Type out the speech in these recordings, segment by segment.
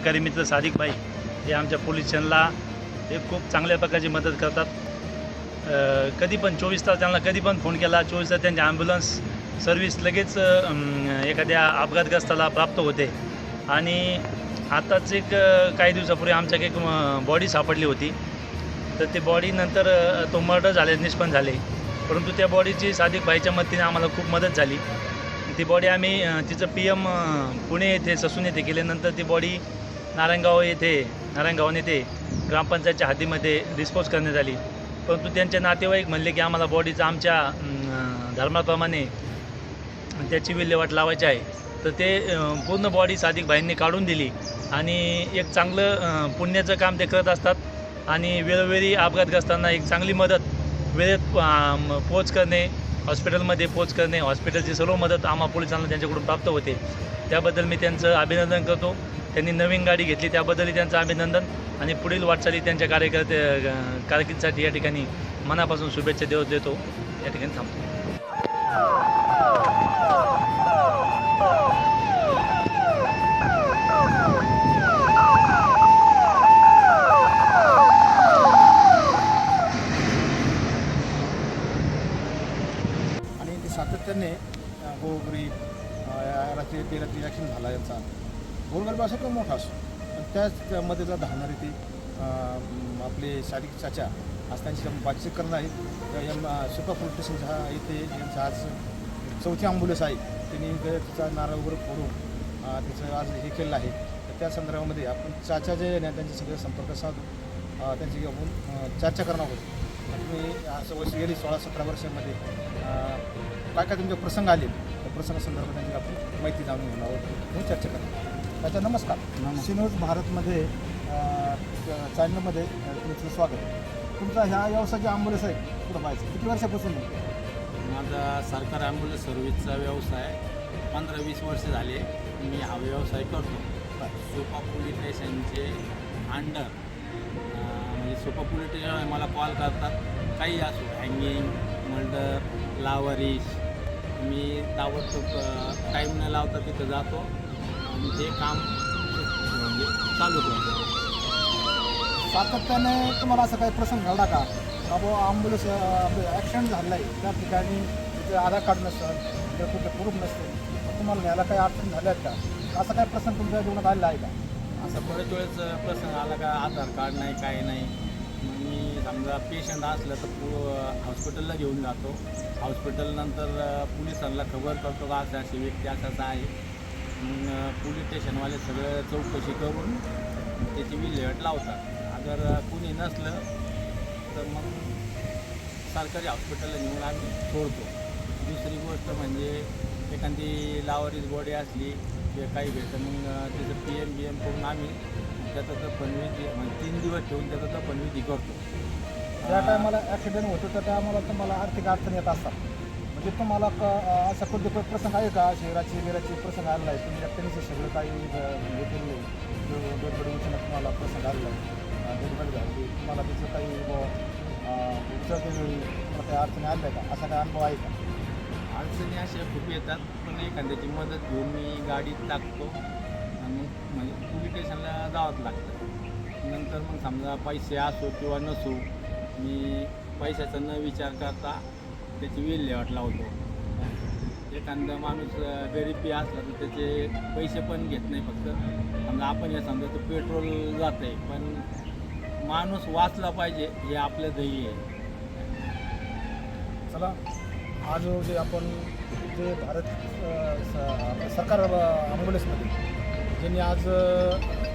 सहकारी मित्र सादिक भाई हे आमच्या पोलीस स्टेशनला हे खूप चांगल्या प्रकारची मदत करतात. कधी पण चोवीस तास त्यांना कधी पण फोन केला चोवीस तास त्यांची ॲम्ब्युलन्स सर्व्हिस लगेच एखाद्या अपघातग्रस्ताला प्राप्त होते. आणि आताच एक काही दिवसापूर्वी आमच्या एक बॉडी सापडली होती. तर ते बॉडी नंतर तो मर्डर झाले निष्पन्न झाले. परंतु त्या बॉडीची सादिक भाईच्या मदतीने आम्हाला खूप मदत झाली. ती बॉडी आम्ही तिचं पी एम पुणे येथे ससून येथे केल्यानंतर ती बॉडी नारायणगाव येथे नारायणगाव येथे ग्रामपंचायतच्या हद्दीमध्ये डिस्पोज करण्यात आली. परंतु त्यांचे नातेवाईक म्हणले की आम्हाला बॉडीचं आमच्या धर्माप्रमाणे त्याची विल्हेवाट लावायची आहे. तर ते पूर्ण बॉडी सादिक भाईंनी काढून दिली आणि एक चांगलं पुण्याचं काम ते करत असतात आणि वेळोवेळी अपघातग्रस्तांना एक चांगली मदत वेळेत पोच करणे हॉस्पिटलमध्ये पोच करणे हॉस्पिटलची सर्व मदत आम्हा पोलिसांना त्यांच्याकडून प्राप्त होते. त्याबद्दल मी त्यांचं अभिनंदन करतो. त्यांनी नवीन गाडी घेतली. त्याबद्दलही त्यांचं अभिनंदन आणि पुढील वाटचाली त्यांच्या कार्यकर्ते कारकिर्दीसाठी या ठिकाणी मनापासून शुभेच्छा देव देतो. या ठिकाणी थांबतो. आणि ते सातत्याने अ, हो, रात्री ते रात्री ॲक्शन झाला यांचा. गोरगरीब असो किंवा मोठा असो पण त्याचमध्ये जर धावणारे ते आपले शारीरिक चाचा आज त्यांची बातचीत करणार आहेत एम या सुपा पोलीस हा इथे आज चौथी ॲम्ब्युलन्स आहे. त्यांनी तिचा नारळ वगैरे फोडून त्याचं आज हे केलेलं आहे. तर त्या संदर्भामध्ये आपण चाचा जे आहे ना त्यांचे सगळे संपर्क साधून त्यांची आपण चर्चा करणार आहोत. तुम्ही असं वर्ष गेली सोळा सतरा वर्षामध्ये काय काय तुमचे प्रसंग आले? त्या प्रसंगासंदर्भात त्यांची आपण माहिती जाणून घेणार आहोत. म्हणून चर्चा करणार त्याचा नमस्कार. सिनोज भारतमध्ये चॅनलमध्ये तुमचं स्वागत. तुमचा ह्या व्यवसायाची आंबोलस आहे कुठं पाहायचं? किती वर्षापासून? माझा सरकार ॲम्ब्युलन्स सर्व्हिसचा व्यवसाय पंधरा वीस वर्ष झाले. मी हा व्यवसाय करतो. सोपा पोलीस स्टेशनचे अंडर म्हणजे सोपा पोलीस स्टेशन मला कॉल करतात. काही असो हँगिंग मर्डर लावारिश. मी ताबडतोब टाईम न लावता तिथं जातो. आणि ते काम म्हणजे चालू करतो सातत्याने तुम्हाला असं काही प्रसंग घडला का? बाबा ॲम्ब्युलन्स ॲक्सिडेंट झाला आहे त्या ठिकाणी तिथे आधार कार्ड नसतं तिथे कुठे प्रूफ नसते. तुम्हाला न्यायला काही अडचण झाल्या आहेत का? असा काही प्रसंग तुमच्या जीवनात आलेला आहे का? असं बरेच वेळेस प्रसंग आला का आधार कार्ड नाही काय नाही. मग मी समजा पेशंट असलं तर पु हॉस्पिटलला घेऊन जातो. हॉस्पिटल नंतर पोलिसांना खबर करतो का असं अशी व्यक्ती असाच आहे. पोलीस स्टेशनवाले सगळं चौकशी करून त्याची विल्हेवाट लावतात. अगर कुणी नसलं तर मग सरकारी हॉस्पिटलला नेऊन आम्ही सोडतो. दुसरी गोष्ट म्हणजे एखादी लावारीच बॉडी असली किंवा काही भेटतं मग त्याचं पी एम बी एम करून आम्ही त्याचं तपनविधी म्हणजे तीन दिवस ठेवून त्याचं तपनविधी करतो. ज्या टायमाला ॲक्सिडेंट होतो त्या टायमाला तुम्हाला आर्थिक अडचण येत असतात. म्हणजे तुम्हाला क- असा कोणते प्रसंग आहे का? शहराची बिराची प्रसंग आलेला आहे. तुम्ही एकट्याने सगळं काही हे केलं गडबड गडबडी तुम्हाला प्रसंग आलेला आहे. गडबड झाली. तुम्हाला त्याचं काही बुवा, उचलते वेळी तुम्हाला काही अडचणी आल्या का? असा काही अनुभव आहे का? अडचणी अशा खूप येतात पण एखाद्याची मदत घेऊन मी गाडीत टाकतो. आणि म्हणजे पोलीस स्टेशनला जावंच लागतं. नंतर मग समजा पैसे असो किंवा नसो मी पैशाचा न विचार करता त्याची विल्हेवाट लावतो. एखादा माणूस गरीबी असला तर त्याचे पैसे पण घेत नाही फक्त. समजा आपण हे समजा तर पेट्रोल जात आहे पण माणूस वाचला पाहिजे हे आपलं ध्येय आहे. चला आज जे आपण जे भारत स- सरकार ॲम्ब्युलन्समध्ये ज्यांनी आज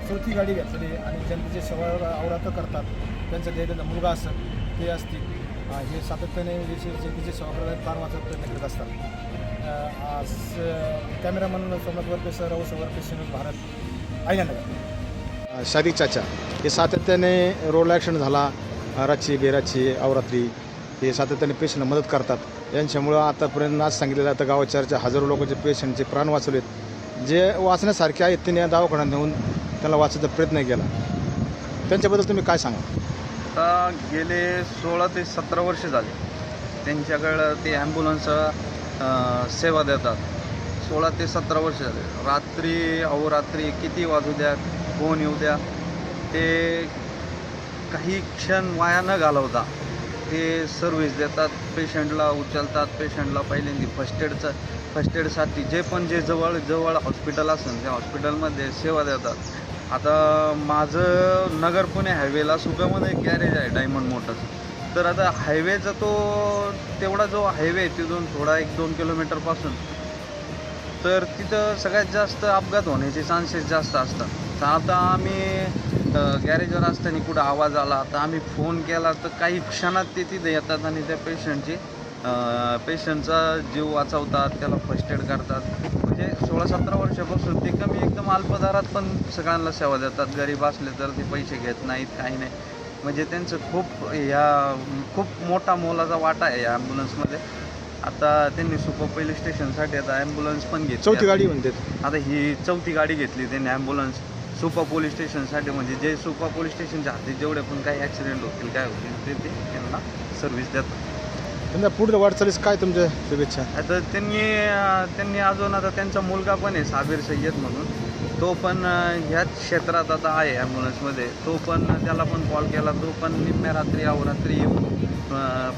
चौथी गाडी घेतलेली आणि जनतेचे सेवा आवरात करतात त्यांचं जे त्यांचा मुलगा असेल ते असतील. हे सातत्याने जे जे- जनतेची सेवा प्राण वाचत प्रयत्न करत असतात आज कॅमेरामन सोमनाथ वरपे सर औस वरपे सिनेज भारत आयनगर शादी चाचा हे सातत्याने रोड ॲक्सिडेंट झाला. रातची बेराची अवरात्री हे सातत्याने पेशंटला मदत करतात. यांच्यामुळं आतापर्यंत आज सांगितलेलं आता गावाच्या हजारो लोकांचे पेशंटचे प्राण वाचवलेत. जे वाचण्यासारखे आहेत त्यांनी दवाखान्यात नेऊन त्याला वाचण्याचा प्रयत्न केला. त्यांच्याबद्दल तुम्ही काय सांगा आता गेले सोळा ते सतरा वर्ष झाले. त्यांच्याकडं ते ॲम्ब्युलन्स सेवा देतात. सोळा ते सतरा वर्ष झाले. रात्री अहोरात्री किती वाजू द्या फोन येऊ द्या ते काही क्षण वाया न घालवता ते सर्व्हिस देतात. पेशंटला उचलतात. पेशंटला पहिल्यांदा फर्स्ट एडचं फर्स्ट एडसाठी जे पण जे जवळ जवळ हॉस्पिटल असेल त्या हॉस्पिटलमध्ये सेवा देतात. आता माझं नगर पुणे हायवेला सुगामध्ये एक गॅरेज आहे डायमंड मोटर्स तर आता हायवेचा तो तेवढा जो हायवे आहे तिथून थोडा एक दोन किलोमीटरपासून तर तिथं सगळ्यात जास्त अपघात होण्याचे चान्सेस जास्त असतात. तर आता आम्ही गॅरेजवर असताना कुठं आवाज आला तर आम्ही फोन केला तर काही क्षणात ते तिथे येतात आणि त्या पेशंटची पेशंटचा जीव वाचवतात त्याला फर्स्ट एड करतात. वर्षापासून ते कमी एकदम अल्पदरात पण सगळ्यांना सेवा देतात. गरीब असले तर ते पैसे घेत नाहीत काही नाही. म्हणजे त्यांचं खूप ह्या खूप मोठा मोलाचा वाटा आहे या ॲम्ब्युलन्समध्ये आता त्यांनी सुपर पोलीस स्टेशनसाठी आता ॲम्ब्युलन्स पण घेतली. चौथी. गाडी म्हणते. आता ही चौथी गाडी घेतली त्यांनी ॲम्ब्युलन्स सुपा पोलीस स्टेशनसाठी म्हणजे जे सुपा पोलीस स्टेशनच्या हाती जेवढे पण काही ॲक्सिडेंट होतील काय होतील ते ते त्यांना सर्व्हिस देतात. त्यांना पुढे वाटचालीस काय तुमच्या शुभेच्छा? आता त्यांनी त्यांनी अजून आता त्यांचा मुलगा पण आहे साबीर सय्यद म्हणून. तो पण ह्याच क्षेत्रात आता आहे ॲम्ब्युलन्समध्ये तो पण त्याला पण कॉल केला. तो पण निम्म्या रात्री अवरात्री येऊन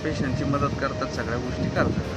पेशंटची मदत करतात सगळ्या गोष्टी करतात.